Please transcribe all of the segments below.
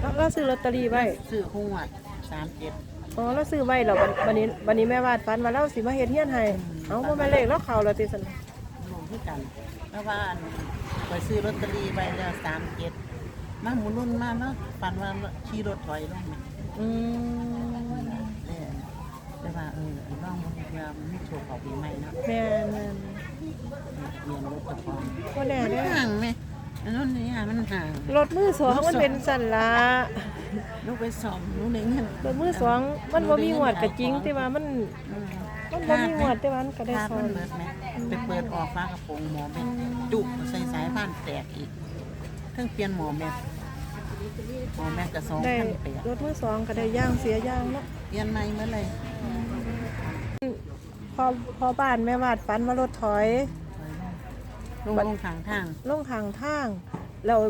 แล้วเราซื้อลอตเตอรี่ไว้ซื้อหัวดสามเจ็ดอ๋อเราซื้อไว้แล้ววันวันนี้วันนี้แม่วาดฝันว่าเราสิมาเฮ็ดเฮียนให้เอาบ่แม่นเลขแล้วเข้าแล้วติซั่นรวมที่กันแล้วว่าอันไปซื้อลอตเตอรี่ไปแล้วสามเจ็ดมาหมุนรุ่นมาเนาะฝันว่าขี่รถถอยลงมาอืมเนี่ยแต่ว่าเออน้องมันว่ามันไม่โชว์ของปีใหม่เนาะแม่นนั่นเรียนรถตะกอนบ่แน่มันเด้อห่างไหม อันนู้นนี่อะมันห่างรถมือสองมันเป็นสั่นละลูกไปสอบลูกเด้งเงินรถมือสองมันบ่มีหวดก็จริง แต่ว่ามันอืมมันบ่มีหวดแต่ว่ามันก็ได้คาดสอมันนเบิดไหมไปเปิดออกฟ้ากระโปรงหมอเป็นจุกใส่สายบ้านแตกอีกเพิ่งเปลี่ยนหมอแม่หมอแม่กระสองได้พันแปดรถมือสองก็ได้ย่างเสียย่างเนาะเปลี่ยนใหม่เมื่อไหรพอพอบ้านแม่วาดฝันว่ารถถอย ลงลงทางทางลงข้างทางแล้ว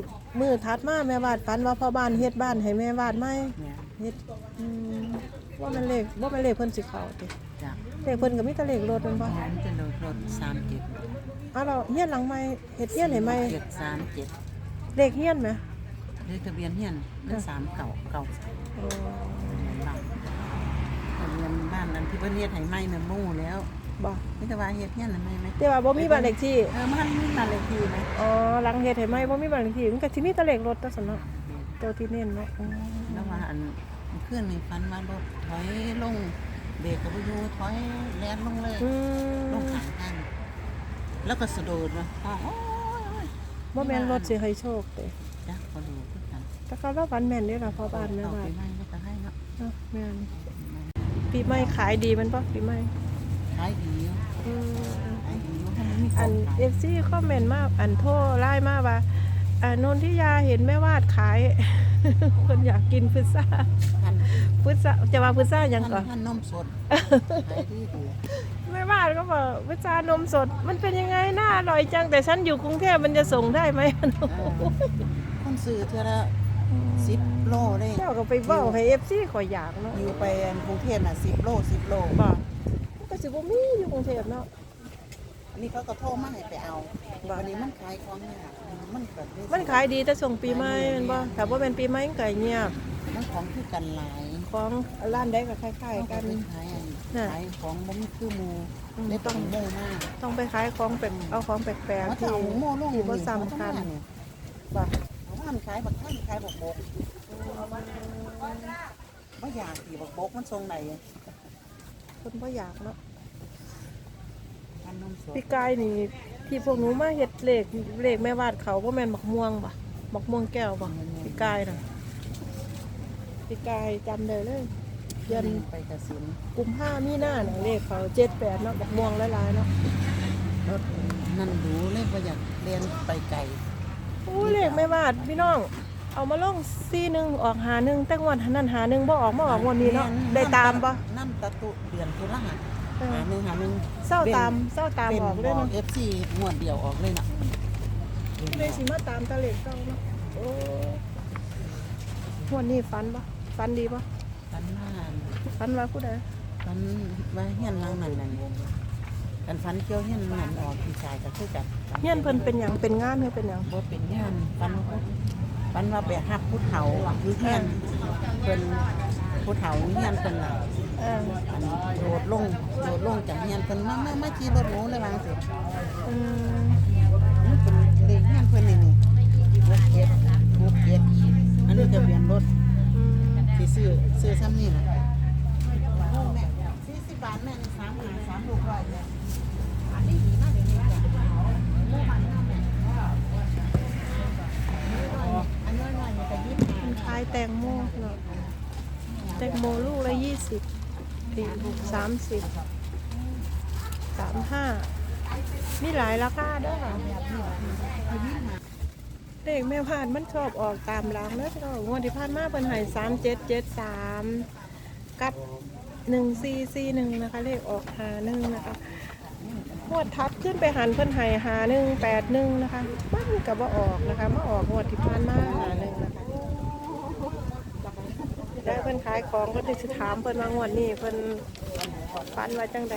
มือถัดมาแม่วาดฝันว่าพ่อบ้านเฮ็ดบ้านให้แม่วาดไหมเนี่ยเฮ็ดอืมว่ามันเลขว่ามันเลขเพิ่นสิเข้าติจากเลขเพิ่นก็มีแต่เลขรถแมันบ่ผมจะโดดรถสามเจ็ดเอาเราเฮียนหลังใหม่เฮ็ดเฮียนให้ใหม่เจ็ดสามเจ็ดเลขเฮียนไหมเลขทะเบียนเฮียนนั่นสามเก่าเก่าโอ้บ้านทะเบียนบ้านนั้นที่เพิ่นเฮ็ดให้ใหม่เมื่อมู่แล้ว บ่นี่แต่ว่าเฮ็ดเฮียนน่ะไม่ไหมแต่ว่าบ่มีบ้านเลขที่ เออมันมีบ้านเลขที่ไหมอ๋อหลังเฮ็ดให้ใหม่บ่มีบ้านเลขที่มันก็สิมีแต่เลขรถแต่ซั่นเนาะเจ้าที่เน้นเนาะอืมแล้วว่าอันเพื่อนมีฟันมารถถอยลงเบรกกับอยู่ถอยแล่นลงเลยอืลงมข้างทางแล้วก็สะดุดมาอ๋อโอ้ยโอ้ยบ่แม่นรถสิให้โชคเด้จ้ะพอดูคือกันแต่เขาว่าฝันแม่นเด้ล่ะพ่อบ้านแม่เอาบ้าไปนให้แล้วก็ให้เนาะเนาะแม่นปีใหม่ขายดีมันบ่ปีใหม่ ขายดีอยู่อืมขายดีอยู่ให้มันมีขอัองนขายเอฟซีคอมเมนต์มาอันโทรไล่มาว่าอ่านนทิยาเห็นแม่วาดขาย คนอยากกินพิซซ่าพันพิซซ่าจะว่าพิซซ่าหยังก่อนพันนมสดขายดีดีแม่วาดก็บอกพิซซ่านมสด มันเป็นยังไงน่าอร่อยจังแต่ฉันอยู่กรุงเทพมันจะส่งได้ไหม เออคนซื้อเท่าละสิบโลเลยเจ้าก็ไปเว้าให้เอฟซีขอยอยากเนาะอยู่ไปกรุงเทพน่ะสิบโลสิบโล บอกมันก็ สิบ่มีอยู่กรุงเทพเนาะอันนี้เขาก็โทรมาให้ไปเอาวันนี้มันขายของเนี่ยมันเกิดได้มันขายดีแต่ส่งปีใหม่แมันบ่ถ้าบ่เป็นปีใหม่มันก็เงียบมันของคือกันหลายของร้านใดก็คล้ายเขาๆก็กันไปขายอันน่ะขายของบ่มีคือหมูอืมได้ต้องโม่มากต้องไปขายของแปลกเอาของแปลกว่าๆจะที่เอาโม่ลงที่บ่ซ้ำกันบ่เอาว่ามันขายบักท่านขายบักบกบ่อยากสิบักบกมันทรงไหนคนบ่อยากเนาะอันนมสด พี่กายนี่ที่พวกหนูมาเฮ็ดเลขเลขแม่วาดเขาบ่แม่นบักม่วงบ่บักม่วงแก้วบ่พี่กายน่ะพี่กายจำได้เลยเดือนไปกระสินกุมภามีนาน่ะเลขเขา78เนาะบักม่วงหลายๆเนาะรถนั่นดูเลยบ่อยากเรียนไปไกลโอ้เลขแม่วาดพี่น้องเอามาลง41ออก51แต่งวดนั้น51บ่ออกมาออกงวดนี้เนาะได้ตามบ่น้ำตะตุเดือนตุลาเออ หาหนึ่งหาหนึ่งเศร้าตามเศร้าตามเป็นออกเลยบอเนาะก FC งวดเดียวออกเลยน่ะเลยสิมาตามตะเลขเก่าเนาะโอ้งวดนี้ฝันบ่ฝันดีบ่ฟันมาฝันว่าผู้ใดฟันว่าเฮียนหลังนั่นนั่นกันฟันเกี่ยวเฮียนนั่นออกพี่ชายก็คือกันเฮียนเพิ่นเป็นหยังเป็นงานเฮือเป็นหยังบ่เป็นเฮียนฟันฟันว่าไปหับผู้เฒ่าอยู่เฮียนเพิ่นผู้เฒ่าเฮียนเพิ่นน่ะ เอออันโดดลงโดดลงจากเฮียนเพิ่นมามามาขี่รถหนูเลยว่าจังซี่อืมมันเป็นเลขเฮียนเพิ่นนี่นี่หกเจ็ดหกเจ็ดอันนี้ทะเบียนรถอืมที่ซื้อซื้อซ้ำนี่นะโอ้แม่สี่สิบบาทแม่นี่สามหาสามลูกร้อยเนี่ยอันนี้ดีมากเลยเนี่ยอันน้อยหน่อยมันจะยืดมันขายแตงโมเนาะแตงโมลูกละยี่สิบ สี่ลูกสามสิบสามห้ามีหลายราคาด้วยค่ะเลขแม่พานมันชอบออกตามหลังเนอะเจ้างวดที่ผ่านมาเป็นหายสามเจ็ดเจ็ดสามกับหนึ่งสี่สี่หนึ่งนะคะ เลขออกหาหนึ่งนะคะงวดทัดขึ้นไปหันเพิ่นหายหาหนึ่งแปดหนึ่งนะคะมันกับว่าออกนะคะมาออกงวดที่ผ่านมาหาหนึ่งนะคะ ได้เพิ่นขายของเพิ่นสิถามเพิ่นว่างวดนี้เพิ่นฟันว่าจังใด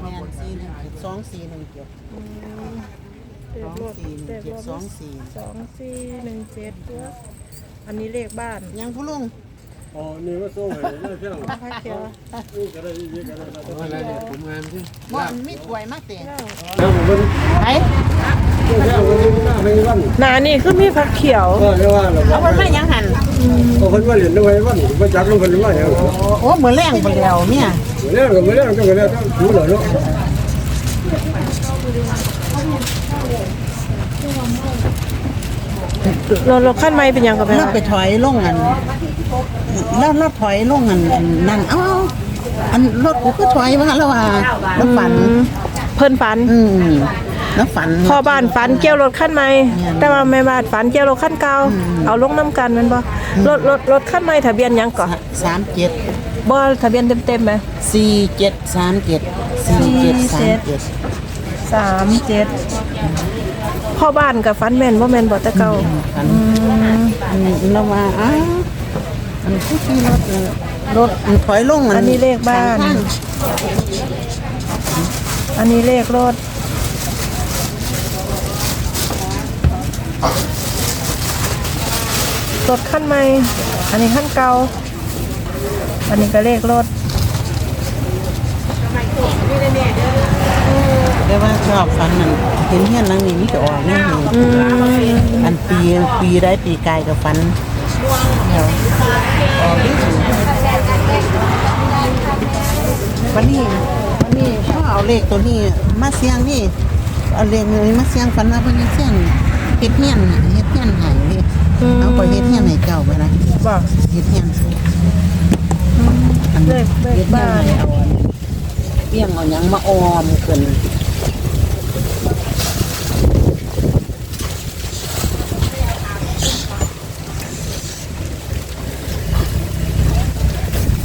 แมนสี่หนึ่งสองสี่หนึ่งเจ็ดอืมเลสของรถสี่หเลนึ่งขเจ็ดรถสองสี่สองสี่หนึ่งเจ็ดตัวอันนี้เลขบ้านยังผู้ลุงอ๋อ นี่ว่าส่งให้ได้เพียงพระเขียวนี่ก็ได้อีกก็ได้แล้วอะไรเนี่ยผมงานที่บ่อนมีถ้วยมาเตะแล้วผมมันไอ้ต้องแค่วันนี้หน้าไม่วัน หนานี่คือมีผักเขียวก็เรียกว่าเราเอาคนมายังหันเอาคนมาเรียนด้วยวันมาจักลงคนมาอย่างโอ้เหมือนแรงไปแล้วเนี่ยเรื่องก็ไม่เรื่องก็ไม่เรื่องต้องรู้เลยเนาะรถรถขั้นไม่เป็นหยังกับแม่เราไปถอยลงอันแล้วเราถอยลงอันอันนั่นเอ้าอันรถกูก็ถอยมาแล้วว่าแล้วฝันอืมเพิ่นฝัน อืม แล้วฝันพ่อบ้านฝันเกี่ยวรถขั้นใหม่แต่ว่าแม่บ้านฝันเกี่ยวรถขั้นเก่าเอาลงน้ำกันแมันบ่รถรถรถขั้นใหม่ทะเบียนหยังก่อนสามเจ็ดบ่ทะเบียนเต็มๆไหมสี่เจ็ดสามเจ็ดสี่เจ็ดสามเจ็ดสามเจ็ดพ่อบ้านกับฝันแม่นบ่แม่นบ่แต่เก่าฝันอันแล้วว่าอ้าวอันผู้ขี่รถเออรถอันถอยลงอันนี้เลขบ้านข้งอันนี้เลขรถ รถขั้นใหม่ อันนี้ขั้นเก่า อันนี้ก็เลขรถแต่ว่าชอบฝันนั่นเห็นเฮียนหลังนี้มันจะออกแน่เลยอืมอันปีปีได้ปีกายกับฝันเดี๋ยวออกนี่วันนี้วันนี้เขาเอาเลขตัวนี้มาเสียงนี่เอาเลขนี้มาเสียงฝันว่าเพิ่นสิเสียง เฮ็ดเฮียนเฮ็ดเฮียนให้นี่เอาไปเฮ็ดเฮียนให้เจ้าไปนะบอกเฮ็ดเฮียนอันเลขเลขบ้านเฮ็ดเฮียให้เอาอันเปี้ยงเอาหยังมาออมขึ้น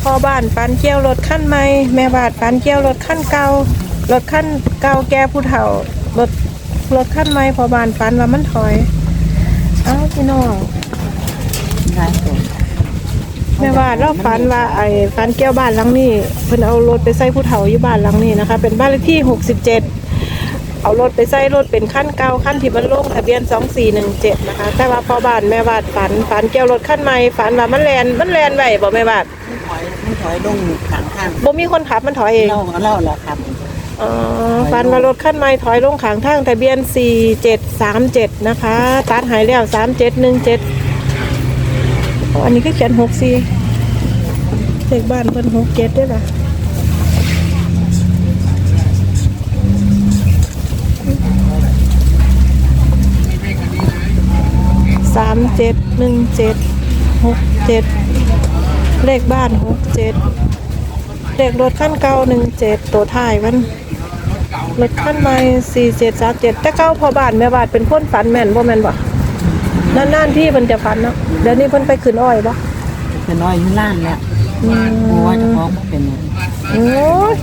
พ่อบ้านฟันเกี่ยวรถขั้นใหม่แม่บ้านฟันเกี่ยวรถขั้นเก่ารถขั้นเก่าแก่ผู้เฒ่ารถ รถขั้นใหม่พ่อบ้านฟันว่ามันถอย เอ้าพี่น้องได้ตัวแม่บ้านเราฝันว่าไอ้ฝันเกี่ยวบ้านหลังนี้เพิ่นเอารถไปใส่ผู้เฒ่าอยู่บ้านหลังนี้นะคะ เป็นบ้านเลขที่67เอารถไปใส่รถเป็นขั้นเก่าขั้นที่มันลงทะเบียน2417นะคะ แต่ว่าพอบ้านแม่บ้านฝันฝันเกี่ยวรถขั้นใหม่ฝันว่ามันแลนมันแลนไว้บ่แม่บ้านมันถอยมันถอยลงข้างข้างบ่มีคนขับมันถอยเองเล่าเล่าแหละครับ อ๋อฝันวารถขั้นใหม่ถอยลงขางทางทะเบียน 4737 นะคะ ตัดหายแล้ว 3717อ๋ออันนี้ก็เขียน64เลขบ้านเพิ่น67ด้วยล่ะสามเจ็ดหนึ่งเจ็ดหกเจ็ดเลขบ้านหกเจ็ดเลขรถขั้นเก่าหนึ่งเจ็ดตัวท้ายมัน รถขั้นใหม่สี่เจ็ดสามเจ็ดแต่เก้าพอบ้านแม่บ้านเป็นคนฝันแม่นบ่แม่นบ่นานๆที่มันจะฝันเนาะเดี๋ยวนี้เพิ่นไปขึ้นอ้อยบ่เป็นน้อยอยู่ล้านแล้วอืมหัวเจะพองเป็นหยังโอ้ย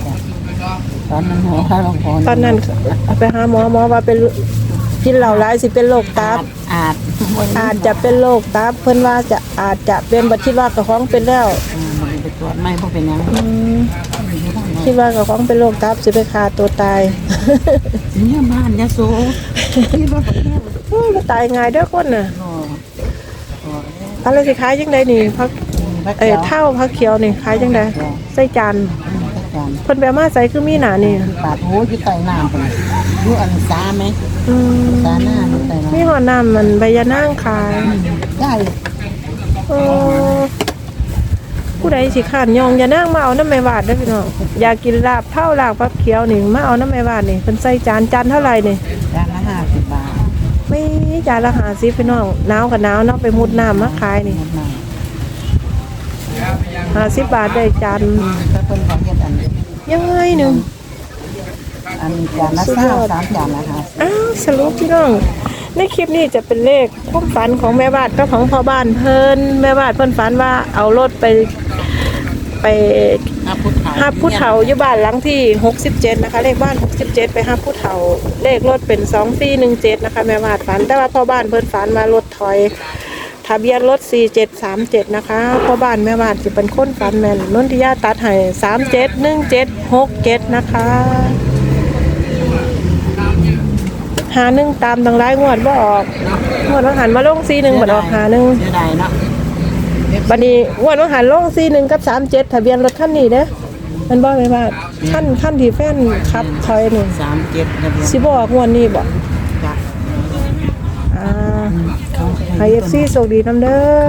ตอนนั้นหัวเราพอตอนนั้นไปหาหมอหมอว่าเป็นกินเหล้าหลายสิเป็นโรคตัอาบจอาจอาจจะเป็นโรคตับเพิ่นว่าจะอาจจะเป็นบัดคิดว่ากระของเป็นแล้วอืมมันไปตรวจไม่พวกเป็นหยังอืมคิดว่ากระของเป็นโรคตับสิไปฆ่าตัวตาย เนี่ยบ้านยะโสที่รถแบบเนี้ยโอ้ยมันตายง่ายเด้อคนน่ะรอรออะไรสิขายจังไดนี่พักพระเอ้ยเจ้าเท่าพักเขียวนี่ขายจังไดใส่จานพระเจ้าเพิ่นแปลมาใส่คือมีหน้านี่ปาดโหอยู่ใต้น้ำพุ่นอยู่อันซาไหมอืมซาหน้าอยู่ใต้มีน้ำหอน้ำมันใบยานางขายได้โอ้ผู้ ใดสิขานยองยานางมาเอาน้ำแม่บาดเด้อพี่น้องอยากกินลาบเท่าลาบพักเขียวนี่มาเอาน้ำแม่บาดนี่เพิ่นใส่จานจานเท่าไหร่นี่จานละห้าสิบบาทไม่จานละหาสิพี่น้องหนาวกับหนาวเนาะไปมุดน้ำมาขายนี่หมดมาห้าสิบบาทได้จานถ้าเพิ่นขอเฮ็ดอันนี้ยังไงหนึ่งอันจานละสุดเศยร้าอดสามจานละห้าสิบอ้าวสรุปพี่น้องในคลิปนี้จะเป็นเลขความฝันของแม่บ้านกับของพ่อบ้านเพิ่นแม่บ้านเพิ่นฝันว่าเอารถไป ไปห้าพุทธาหาผู้เฒ่าอยู่บ้านหลังที่ 67 นะคะ เลขบ้าน 67 ไปหาผู้เฒ่า เลขรถเป็น 2417 นะคะ แม่บ้านฝัน แต่ว่าพ่อบ้านเพิ่นฝันมารถถอยทะเบียนรถ 4737 นะคะพ่อบ้านแม่บ้านสิเป็นคนฝันแม่นนนทิยาตัดให้371767 นะคะ หาหนึ่งตามดังไรงวดบ่ออก งวดว่าหันมาลงซีหนึ่งบัดออกหาหนึ่งเสียดายเนาะ บัดนี้งวดว่าหันลงซีหนึ่งกับสามเจ็ดทะเบียนรถคันนี้เด้อมันบ่ไหมว่าขั้นขั้นที่แฟนขับถอยนี่สามเจ็ดทะเบียนสิบ่ออกงวดนี้บ่จ้ะอ่าเขาให้ FC โชคดีนํเด้อ